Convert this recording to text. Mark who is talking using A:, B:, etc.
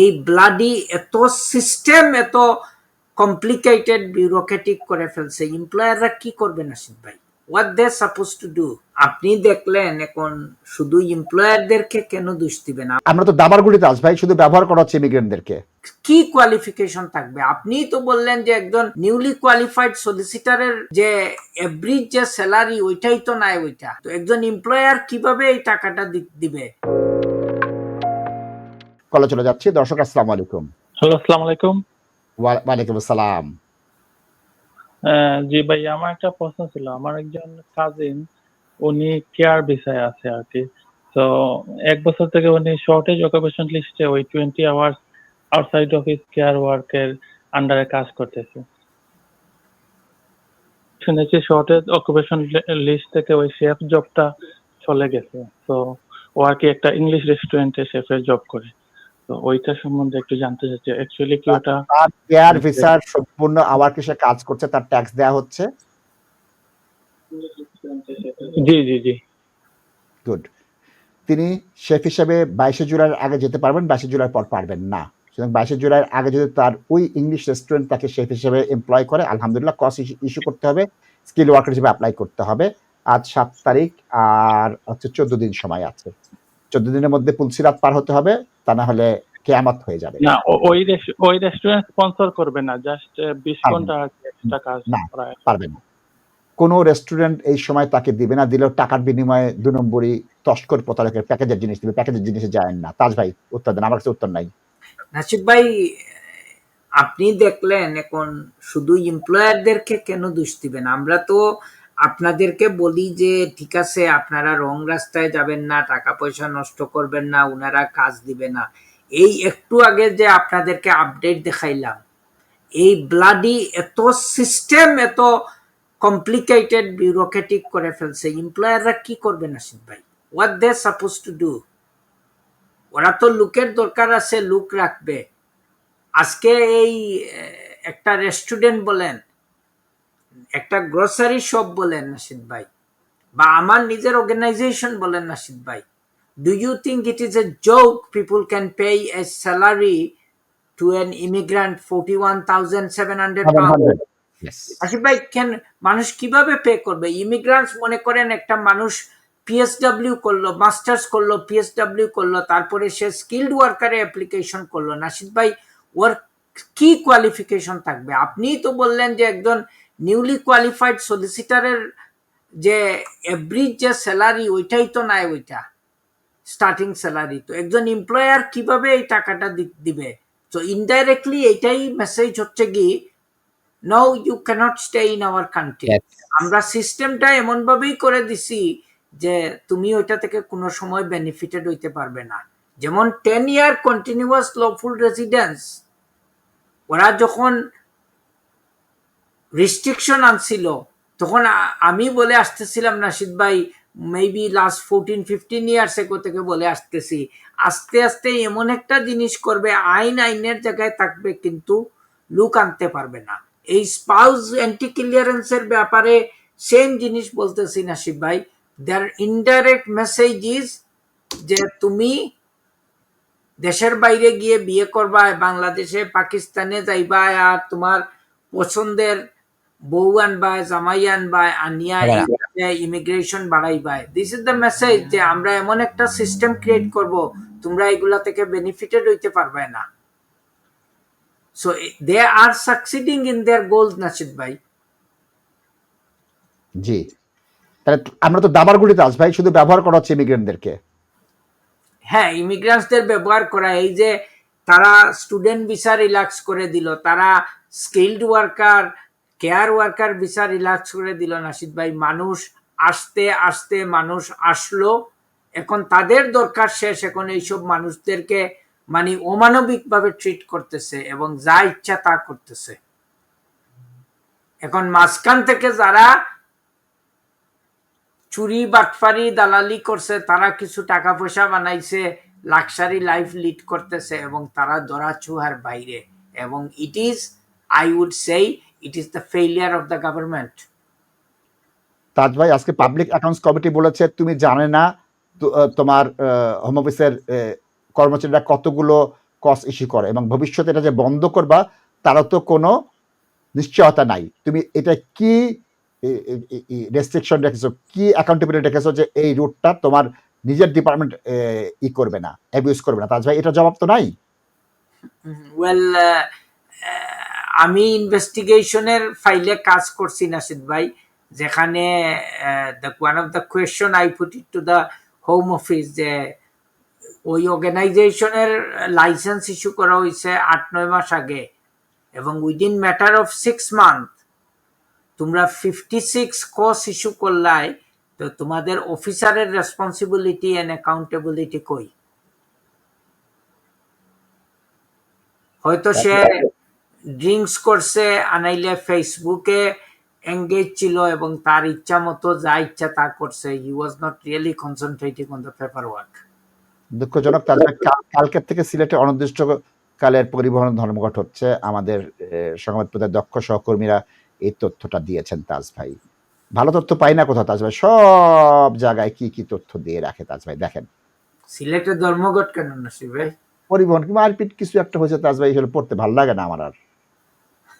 A: এই ব্লাডি এত সিস্টেম এত কমপ্লিকেটেড বিউরোক্রেটিক করে ফেলছে। এমপ্লয়াররা কি করবে নাসিদ ভাই? What they suppose to do আপনি দেখলেন এখন শুধু এমপ্লয়ারদেরকে কেন দোষ দিবেন?
B: আমরা তো দাবারগুড়ি রাজ ভাই শুধু ব্যবহার করা হচ্ছে ইমিগ্রেন্টদেরকে
A: কি কোয়ালিফিকেশন থাকবে? আপনি তো বললেন যে একজন নিউলি কোয়ালিফাইড সলিসিটারের যে এভরিজ যে স্যালারি ওইটাই তো নাই ওইটা। তো একজন এমপ্লয়ার কীভাবে এই টাকাটা দিবে?
B: কলে চলে যাচ্ছি। দর্শক আসসালামু আলাইকুম।
C: হ্যালো আসসালামু আলাইকুম।
B: ওয়া- ওয়ালাইকুম আসসালাম।
C: জি ভাই আমার একটা প্রশ্ন ছিল। আমার একজন কাজিন উনি কেয়ার ভিসায় আছে আর কি তো এক বছর থেকে উনি শর্টেজ অকুপেশন লিস্টে ওই twenty hours outside of his care ওয়ার্কের আন্ডারে কাজ করতেছে। শুনেছি শর্টেজ অকুপেশন লিস্ট থেকে ওই শেফ জবটা চলে গেছে। তো ও আর কি একটা ইংলিশ রেস্টুরেন্টে শেফের জব করে। তো ওইটা সম্বন্ধে একটু জানতে চাচ্ছি। অ্যাকচুয়ালি কি ওটা
B: তার ভিসার সম্পূর্ণ আওয়ার কাজ করছে তার ট্যাক্স দেওয়া হচ্ছে?
C: জি জি জি।
B: গুড তিনি শেফ হিসেবে বাইশে জুলাইয়ের আগে যেতে পারবেন বাইশে জুলাইয়ের পর পারবেন না। সুতরাং বাইশে জুলাইয়ের আগে যদি তার ওই ইংলিশ রেস্টুরেন্ট তাকে শেফ হিসেবে এমপ্লয় করে আলহামদুলিল্লাহ কস ইস্যু করতে হবে স্কিল ওয়ার্কার হিসেবে অ্যাপ্লাই করতে হবে। আজ সাত তারিখ আর হচ্ছে চোদ্দ দিন সময় আছে। চোদ্দ দিনের মধ্যে পুলসিরাত পার হতে হবে। তা না হলে কেয়ামত হয়ে যাবে।
C: না ওই ওই রেস্টুরেন্ট স্পন্সর করবে না জাস্ট বিশ
B: পারবে
C: ঘণ্টা এক্সট্রা
B: না। পারবে না। কোনো রেস্টুরেন্ট এই সময় তাকে দিবে না দিলেও টাকার বিনিময়ে দু নম্বরই তস্কর প্রতারকের প্যাকেজের জিনিস দিবে প্যাকেজের জিনিসে যায় না। তাজ ভাই উত্তর দেন আমার কাছে উত্তর নাই।
A: নাসিব ভাই আপনি দেখলেন এখন শুধু এমপ্লয়ারদেরকে কেন দোষ দিবেন? আমরা তো আপনাদেরকে বলি যে, ঠিক আছে, আপনারা রং রাস্তায় যাবেন না, টাকা পয়সা নষ্ট করবেন না ওনারা কাজ দিবে না। এই একটু আগে যে আপনাদেরকে আপডেট দেখাইলাম, এই ব্লাডি এত সিস্টেম এত কমপ্লিকেটেড বিউরোক্রেটিক করে ফেলছে। এমপ্লয়াররা কি করবে নাসিব ভাই? What they suppose to do ওরা তো লুকের দরকার আছে, লুক রাখবে। আজকে এই একটা রেস্টুরেন্ট বলেন একটা গ্রোসারি শপ বলেন নাসিদ ভাই বা আমার নিজের অর্গানাইজেশন বলেন নাসিদ ভাই do you think it is a joke people can pay a salary to an immigrant forty one thousand seven hundred
B: Yes.
A: Asif ভাই কেন মানুষ কীভাবে পে করবে? ইমিগ্রান্টস মনে করেন একটা মানুষ পিএসডব্লিউ করল মাস্টার্স করল পিএসডব্লিউ করল তারপরে সে স্কিল্ড ওয়ার্কারে অ্যাপ্লিকেশন করল। নাসিদ ভাই ওর কি কোয়ালিফিকেশন থাকবে? আপনিই তো বললেন যে একজন নিউলি কোয়ালিফাইড সলিসিটারের যে এভরিজ যে স্যালারি ওইটাই তো নাই ওইটা স্টার্টিং স্যালারি তো একজন এমপ্লয়ার কীভাবে এই টাকাটা দিবে? তো ইনডাইরেক্টলি এইটাই মেসেজ হচ্ছে কি no you cannot stay in our country আমরা সিস্টেমটা এমন ভাবেই করে দিছি যে তুমি ওইটা থেকে কোনো সময় বেনিফিটেড হইতে পারবে না। যেমন ten year continuous lawful residence ওরা যখন রিস্ট্রিকশন আনছিল। তখন আমি বলে আসতেছিলাম, নাসিদ ভাই maybe last fourteen fifteen years ago থেকে বলে আসতেছি। আস্তে আস্তে এমন একটা জিনিস করবে, আইন আইনের জায়গায় থাকবে, কিন্তু লুক আনতে পারবে না। এই স্পাউস অ্যান্টি ক্লিয়ারেন্সের ব্যাপারে সেম জিনিস বলতেছি নাসিব ভাই। দেয়ার ইনডাইরেক্ট মেসেজ ইজ যে তুমি দেশের বাইরে গিয়ে বিয়ে করবা, বাংলাদেশে, পাকিস্তানে যাইবা, আর তোমার পছন্দের বউ আনবা জামাই আনবা আনিয়া immigration this is the message যে আমরা এমন একটা সিস্টেম ক্রিয়েট করব তোমরা এগুলা থেকে বেনিফিটেড হইতে পারবে না। So they are succeeding in their goals Nasid ভাই।
B: জি। তাহলে আমরা তো দাবারগুড়ি রাজ ভাই শুধু ব্যবহার করা হচ্ছে ইমিগ্রেন্টদেরকে
A: হ্যাঁ ইমিগ্রান্টসদের ব্যবহার করা এই যে তারা স্টুডেন্ট ভিসা রিল্যাক্স করে দিল তারা skilled worker care worker visa relax করে দিল নাসিদ ভাই। মানুষ আসতে আসতে মানুষ আসলো। এখন তাদের দরকার শেষ। এখন এইসব মানুষদেরকে মানে অমানবিকভাবে ট্রিট করতেছে এবং যা ইচ্ছা তা করতেছে। এখন মাঝখান থেকে যারা চুরি বাটফারি দালালি করছে, তারা কিছু টাকা পয়সা বানাইছে, লাক্সারি লাইফ লিড করতেছে এবং তারা ধরা চুহার বাইরে। এবং ইট is I would say it is the failure of the government
B: Taj ভাই আজকে পাবলিক অ্যাকাউন্টস কমিটি বলেছে তুমি জানে না তোমার হোম অফিসের কর্মচারীরা কতগুলো কস ইস্যু করে এবং ভবিষ্যতে এটা যে বন্ধ করবা তারও তো কোনো নিশ্চয়তা নাই। তুমি এটা কি রেস্ট্রিকশন রেখেছো? কি অ্যাকাউন্টেবিলিটি রেখেছো যে এই রুটটা তোমার নিজের ডিপার্টমেন্ট ই করবে না অ্যাবিউজ করবে না? তাজ ভাই এটা জবাব তো নাই?
A: ওয়েল আমি ইনভেস্টিগেশনের ফাইলে কাজ করছি নাসিদ ভাই যেখানে the one of the question I put it to the home office যে ওই অর্গানাইজেশনের লাইসেন্স ইস্যু করা হয়েছে আট নয় মাস আগে এবং within matter of six month তোমরা ফিফটি সিক্স কস ইস্যু করলাই তো তোমাদের অফিসারের রেসপন্সিবিলিটি অ্যান্ড অ্যাকাউন্টেবিলিটি কই? হয়তো সে ড্রিঙ্কস করছে আনাইলে ফেসবুকে এঙ্গেজ ছিল এবং তার ইচ্ছা মতো যা ইচ্ছা তা করছে। He was not really concentrating on the paper work
B: দুঃখজনক কাল- কালকের থেকে সিলেটে অনির্দিষ্ট কালের পরিবহন ধর্মঘট হচ্ছে। আমাদের আহ, সংবাদপত্রের দক্ষ সহকর্মীরা এই তথ্যটা দিয়েছেন তাজ ভাই। ভালো তথ্য পাই না কোথাও তাজ ভাই? সব জায়গায় কি কি তথ্য দিয়ে রাখে তাজ ভাই? দেখেন।
A: সিলেটে ধর্মঘট কেন নাসি ভাই?
B: পরিবহন কি মারপিট কিছু একটা হয়েছে তাজ ভাই এসব পড়তে ভালো লাগে না আমার আর।